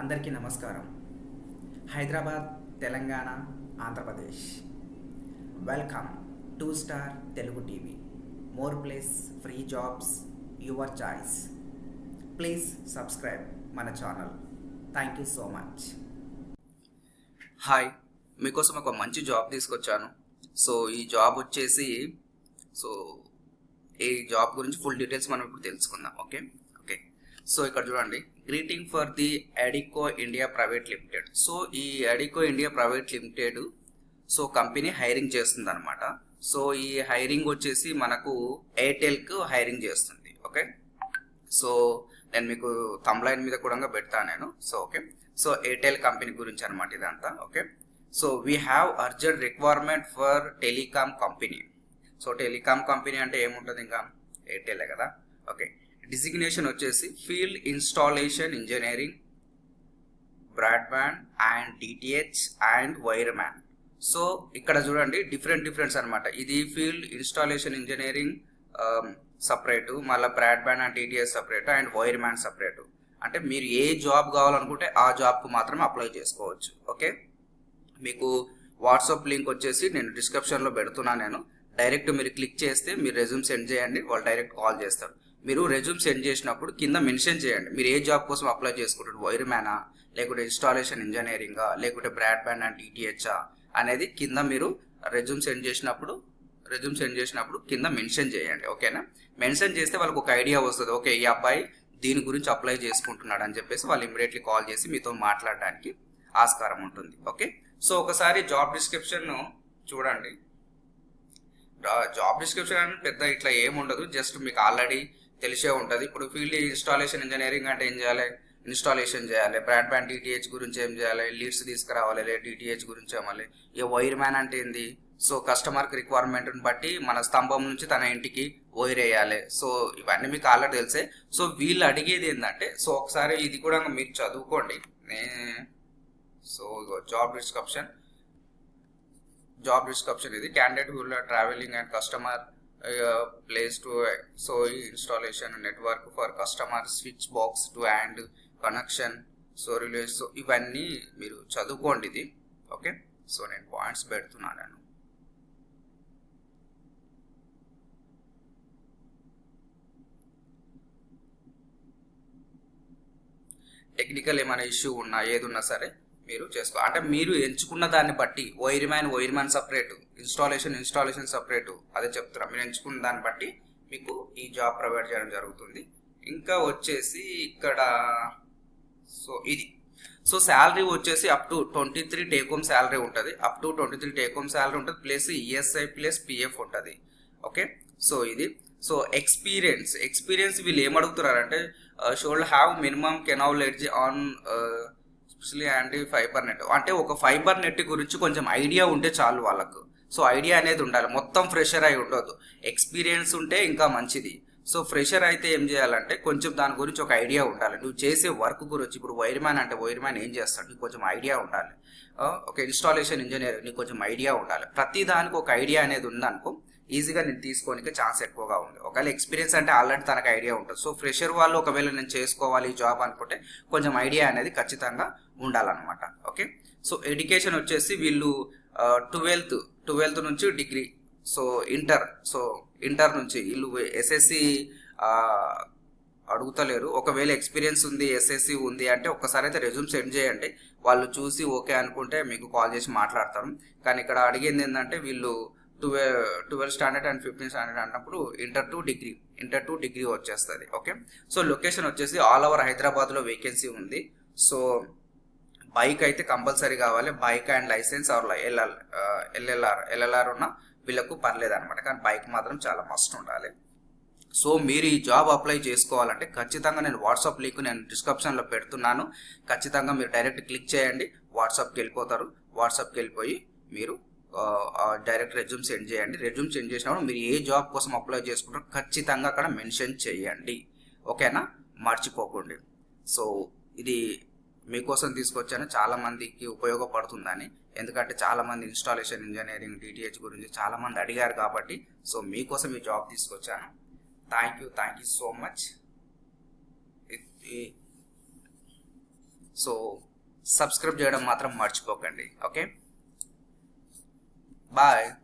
అందరికీ నమస్కారం. Hyderabad Telangana Andhra Pradesh. Welcome to star Telugu TV more place free jobs your choice please subscribe మన channel thank you so much hi మీకోసం ఒక మంచి job తీసుకొచ్చాను. So ఈ job వచ్చేసి సో ఈ జాబ్ గురించి ఫుల్ డీటెయిల్స్ మనం ఇప్పుడు తెలుసుకుందాం ఓకే ఓకే సో ఇక్కడ చూడండి. Greeting for the Adecco India private limited so ఈ Adecco India private limited so company hiring చేస్తుంది అనమాట సో ఈ హైరింగ్ వచ్చేసి మనకు ఎయిర్టెల్కు హైరింగ్ చేస్తుంది. ఓకే సో నేను మీకు తమ్లైన్ మీద కూడా పెడతాను నేను. So okay so Airtel company గురించి అనమాట ఇదంతా. Okay so we have urgent requirement for telecom company so telecom company అంటే ఏముంటుంది ఇంకా? ఎయిర్టెలే కదా? ఓకే డిజిగ్నేషన్ వచ్చేసి field installation engineering broadband and DTH and wire man so ఇక్కడ చూడండి డిఫరెంట్ డిఫరెన్స్ అనమాట ఇది ఫీల్డ్ ఇన్స్టాలేషన్ ఇంజనీరింగ్ సపరేటు మళ్ళీ broadband and DTH separate and wire man separate. అంటే మీరు ఏ జాబ్ కావాలనుకుంటే ఆ జాబ్కు మాత్రమే అప్లై చేసుకోవచ్చు. ఓకే? మీకు వాట్సాప్ లింక్ వచ్చేసి నేను డిస్క్రిప్షన్లో పెడుతున్నాను నేను. డైరెక్ట్ మీరు క్లిక్ చేస్తే మీరు రెజ్యూమ్ సెండ్ చేయండి వాళ్ళు డైరెక్ట్ కాల్ చేస్తారు. మీరు రెజ్యూమ్ సెండ్ చేసినప్పుడు కింద మెన్షన్ చేయండి. మీరు ఏ జాబ్ కోసం అప్లై చేసుకుంటారు వైర్ మ్యానా లేకుంటే ఇన్స్టాలేషన్ ఇంజనీరింగా లేకుంటే బ్రాడ్బ్యాండ్ అండ్ డిటిహెచ్ఆ అనేది కింద మీరు రెజ్యూమ్ సెండ్ చేసినప్పుడు రెజ్యూమ్ సెండ్ చేసినప్పుడు కింద మెన్షన్ చేయండి. ఓకేనా మెన్షన్ చేస్తే వాళ్ళకి ఒక ఐడియా వస్తుంది. ఓకే ఈ అబ్బాయి దీని గురించి అప్లై చేసుకుంటున్నాడు అని చెప్పేసి వాళ్ళు ఇమీడియట్లీ కాల్ చేసి మీతో మాట్లాడడానికి ఆస్కారం ఉంటుంది. ఓకే సో ఒకసారి జాబ్ డిస్క్రిప్షన్ చూడండి. జాబ్ డిస్క్రిప్షన్ అని పెద్ద ఇట్లా ఏముండదు. జస్ట్ మీకు ఆల్రెడీ తెలిసే ఉంటుంది. ఇప్పుడు ఫీల్డ్ ఇన్స్టాలేషన్ ఇంజనీరింగ్ అంటే ఏం చేయాలి? ఇన్స్టాలేషన్ చేయాలి. బ్రాడ్బ్యాండ్ డిటిహెచ్ గురించి ఏం చేయాలి? లీడ్స్ తీసుకురావాలి లేదా డిటిహెచ్ గురించి ఏమాలి ఇక వైర్ మ్యాన్ అంటే ఏంది? సో కస్టమర్కి రిక్వైర్మెంట్ని బట్టి మన స్తంభం నుంచి తన ఇంటికి వైర్ వేయాలి. సో ఇవన్నీ మీకు ఆల్రెడీ తెలిసే. సో వీళ్ళు అడిగేది ఏంటంటే సో ఒకసారి ఇది కూడా మీరు చదువుకోండి. నే- so job description job description ఇది. Candidate will travelling and customer place to so installation network for customer switch box to and connection so relays so ఇవన్నీ మీరు చదువుకోండి ఇది. ఓకే సో నేను పాయింట్స్ పెడుతున్నాను నేను. టెక్నికల్ ఏమైనా ఇష్యూ ఉన్నా ఏది ఉన్నా సరే మీరు చేసుకో అంటే మీరు ఎంచుకున్న దాన్ని బట్టి wire man wire man separate installation installation separate అదే చెప్తున్నా. మీరు ఎంచుకున్న దాన్ని బట్టి మీకు ఈ జాబ్ ప్రొవైడ్ చేయడం జరుగుతుంది. ఇంకా వచ్చేసి ఇక్కడ సో ఇది. సో శాలరీ వచ్చేసి up to twenty three take home salary ఉంటుంది. Up to twenty three take home salary ఉంటుంది. ప్లస్ ఈఎస్ఐ ప్లస్ పిఎఫ్ ఉంటుంది. ఓకే? సో ఇది. సో ఎక్స్పీరియన్స్ ఎక్స్పీరియన్స్ వీళ్ళు ఏం అడుగుతున్నారంటే uh, should have minimum knowledge on uh, స్లీ యాంటీ ఫైబర్ నెట్ అంటే ఒక ఫైబర్ నెట్ గురించి కొంచెం ఐడియా ఉంటే చాలు వాళ్ళకు. సో ఐడియా అనేది ఉండాలి. మొత్తం ఫ్రెషర్ అయి ఉండొద్దు. ఎక్స్పీరియన్స్ ఉంటే ఇంకా మంచిది. సో ఫ్రెషర్ అయితే ఏం చేయాలంటే కొంచెం దాని గురించి ఒక ఐడియా ఉండాలి. నువ్వు చేసే వర్క్ గురించి ఇప్పుడు వైర్ మ్యాన్ అంటే వైర్ మ్యాన్ ఏం చేస్తాడు? నీకు కొంచెం ఐడియా ఉండాలి. ఒక ఇన్స్టాలేషన్ ఇంజనీర్ నీకు కొంచెం ఐడియా ఉండాలి. ప్రతి దానికి ఒక ఐడియా అనేది ఉందనుకో ఈజీగా నేను తీసుకోనికి ఛాన్స్ ఎక్కువగా ఉంది. ఒకవేళ ఎక్స్పీరియన్స్ అంటే ఆల్రెడీ తనకు ఐడియా ఉంటుంది. సో ఫ్రెషర్ వాళ్ళు ఒకవేళ నేను చేసుకోవాలి ఈ జాబ్ అనుకుంటే కొంచెం ఐడియా అనేది ఖచ్చితంగా ఉండాలన్నమాట. ఓకే? సో ఎడ్యుకేషన్ వచ్చేసి వీళ్ళు ట్వెల్త్ ట్వెల్త్ నుంచి degree so inter so inter నుంచి వీళ్ళు ఎస్ఎస్సి అడుగుతలేరు. ఒకవేళ ఎక్స్పీరియన్స్ ఉంది ఎస్ఎస్సి ఉంది అంటే ఒక్కసారి అయితే రెజ్యూమ్ సెండ్ చేయండి. వాళ్ళు చూసి ఓకే అనుకుంటే మీకు కాల్ చేసి మాట్లాడతారు కానీ ఇక్కడ అడిగింది ఏంటంటే వీళ్ళు twelve twelve standard and fifteen standard అన్నప్పుడు inter to degree inter to degree వచ్చేస్తుంది ఓకే సో లొకేషన్ వచ్చేసి ఆల్ ఓవర్ హైదరాబాద్లో వేకెన్సీ ఉంది. సో బైక్ అయితే కంపల్సరీ కావాలి. Bike and licence or LL LLR LLR ఉన్న వీళ్ళకు పర్లేదు అనమాట కానీ బైక్ మాత్రం చాలా మస్ట్ ఉండాలి. సో మీరు ఈ జాబ్ అప్లై చేసుకోవాలంటే ఖచ్చితంగా నేను వాట్సాప్ లింక్ నేను డిస్క్రిప్షన్లో పెడుతున్నాను. ఖచ్చితంగా మీరు డైరెక్ట్ క్లిక్ చేయండి. వాట్సాప్కి వెళ్ళిపోతారు. వాట్సాప్కి వెళ్ళిపోయి మీరు డైరెక్ట్ రెజ్యూమ్ సెండ్ చేయండి. రెజ్యూమ్ సెండ్ చేసినప్పుడు మీరు ఏ జాబ్ కోసం అప్లై చేసుకుంటారో ఖచ్చితంగా అక్కడ మెన్షన్ చేయండి. ఓకేనా? మర్చిపోకండి. సో ఇది మీకోసం తీసుకొచ్చాను. చాలామందికి ఉపయోగపడుతుందని. ఎందుకంటే చాలామంది ఇన్స్టాలేషన్ ఇంజనీరింగ్ డిటిహెచ్ గురించి చాలామంది అడిగారు కాబట్టి సో మీకోసం ఈ జాబ్ తీసుకొచ్చాను. Thank you thank you so much so subscribe చేయడం మాత్రం మర్చిపోకండి. ఓకే? Bye.